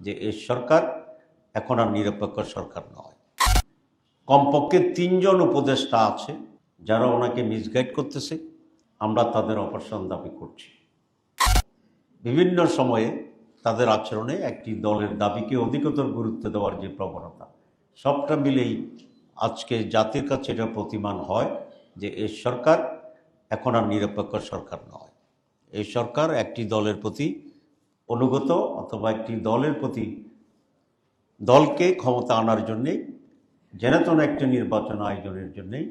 যে এই সরকার এখন আর নিরপেক্ষ সরকার নয়। কমপক্ষে তিনজন উপদেষ্টা আছে যারা ওনাকে মিসগাইড করতেছে। আমরা তাদের অপারেশন দাবি করছি। বিভিন্ন সময়ে তাদের আচরণে একটি দলের দাবিকে অধিকতর গুরুত্ব দেওয়ার যে প্রবণতা, সবটা মিলেই আজকে জাতির কাছে এটা প্রতিমান হয় যে এই সরকার এখন আর নিরপেক্ষ সরকার নয়। এই সরকার একটি দলের প্রতি অনুগত অথবা একটি দলের প্রতি দলকে ক্ষমতা আনার জন্যে জেনাতন একটি নির্বাচন আয়োজনের জন্যেই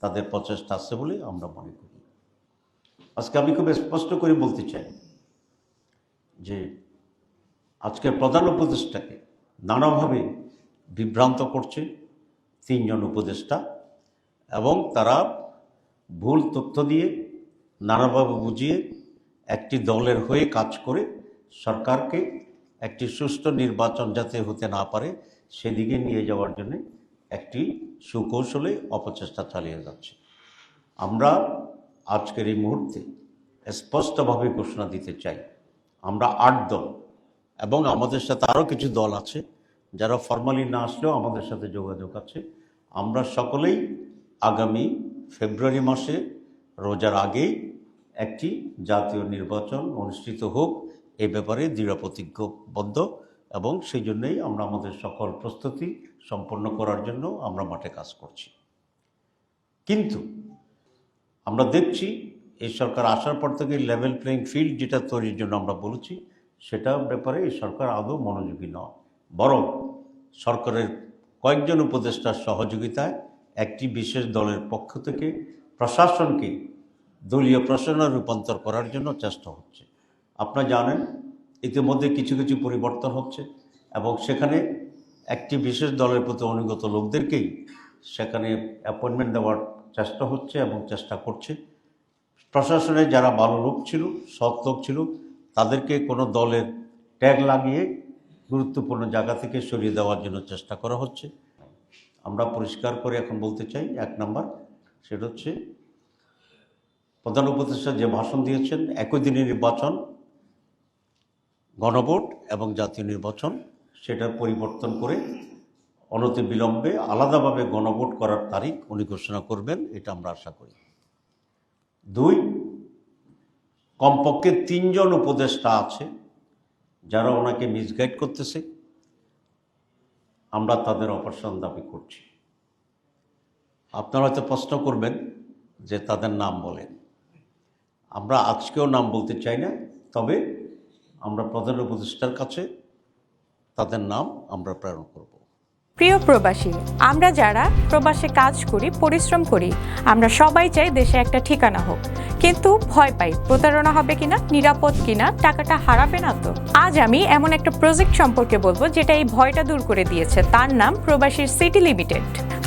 তাদের প্রচেষ্টা আছে বলে আমরা মনে করি। আজকে আমি খুব স্পষ্ট করে বলতে চাই যে আজকের প্রধান উপদেষ্টাকে নানাভাবে বিভ্রান্ত করছে তিনজন উপদেষ্টা এবং তারা ভুল তথ্য দিয়ে নানাভাবে বুঝিয়ে একটি দলের হয়ে কাজ করে সরকারকে একটি সুষ্ঠু নির্বাচন যাতে হতে না পারে, সেদিকে নিয়ে যাওয়ার জন্য একটি সুকৌশলে অপচেষ্টা চালিয়ে যাচ্ছে। আমরা আজকের এই মুহূর্তে স্পষ্টভাবে ঘোষণা দিতে চাই, আমরা আট দল এবং আমাদের সাথে আরও কিছু দল আছে যারা ফর্মালি না আসলেও আমাদের সাথে যোগাযোগ আছে। আমরা সকলেই আগামী ফেব্রুয়ারি মাসে রোজার আগেই একটি জাতীয় নির্বাচন অনুষ্ঠিত হোক এ ব্যাপারে দৃঢ় প্রতিজ্ঞবদ্ধ এবং সেই জন্যই আমরা আমাদের সকল প্রস্তুতি সম্পন্ন করার জন্য আমরা মাঠে কাজ করছি। কিন্তু আমরা দেখছি এই সরকার আসার পর থেকে লেভেল প্লেইং ফিল্ড যেটা তৈরির জন্য আমরা বলেছি, সেটা ব্যাপারে এই সরকার আদৌ মনোযোগী নয়। বরং সরকারের কয়েকজন উপদেষ্টার সহযোগিতায় একটি বিশেষ দলের পক্ষ থেকে প্রশাসনকে দলীয় প্রশাসনে রূপান্তর করার জন্য চেষ্টা হচ্ছে। আপনারা জানেন, ইতিমধ্যে কিছু কিছু পরিবর্তন হচ্ছে এবং সেখানে একটি বিশেষ দলের প্রতি অনুগত লোকদেরকেই সেখানে অ্যাপয়েন্টমেন্ট দেওয়ার চেষ্টা হচ্ছে এবং চেষ্টা করছে। প্রশাসনে যারা ভালো লোক ছিল, সৎ লোক ছিল, তাদেরকে কোনো দলের ট্যাগ লাগিয়ে গুরুত্বপূর্ণ জায়গা থেকে সরিয়ে দেওয়ার জন্য চেষ্টা করা হচ্ছে। আমরা পরিষ্কার করে এখন বলতে চাই, এক নাম্বার সেটা হচ্ছে প্রধান উপদেষ্টা যে ভাষণ দিয়েছেন, একই দিনে নির্বাচন গণভোট এবং জাতীয় নির্বাচন সেটা পরিবর্তন করে অনতি বিলম্বে আলাদাভাবে গণভোট করার তারিখ উনি ঘোষণা করবেন, এটা আমরা আশা করি। দুই, কমপক্ষে তিনজন উপদেষ্টা আছে যারা ওনাকে মিসগাইড করতেছে। আমরা তাদের অপারেশন দাবি করছি। আপনারা হয়তো প্রশ্ন করবেন যে তাদের নাম বলেন। আমরা আজকেও নাম বলতে চাই না, তবে আমরা প্রধান উপদেষ্টার কাছে, তাদের নাম আমরা প্রেরণ করব। প্রিয় প্রবাসী, আমরা যারা প্রবাসে কাজ করি, পরিশ্রম করি, আমরা সবাই চাই দেশে একটা ঠিকানা হোক। কিন্তু ভয় পাই, প্রতারণা হবে কিনা, নিরাপদ কিনা, টাকাটা হারাবে না তো? আজ আমি এমন একটা প্রজেক্ট সম্পর্কে বলব, যেটা এই ভয়টা দূর করে দিয়েছে। তার নাম প্রবাসীর সিটি লিমিটেড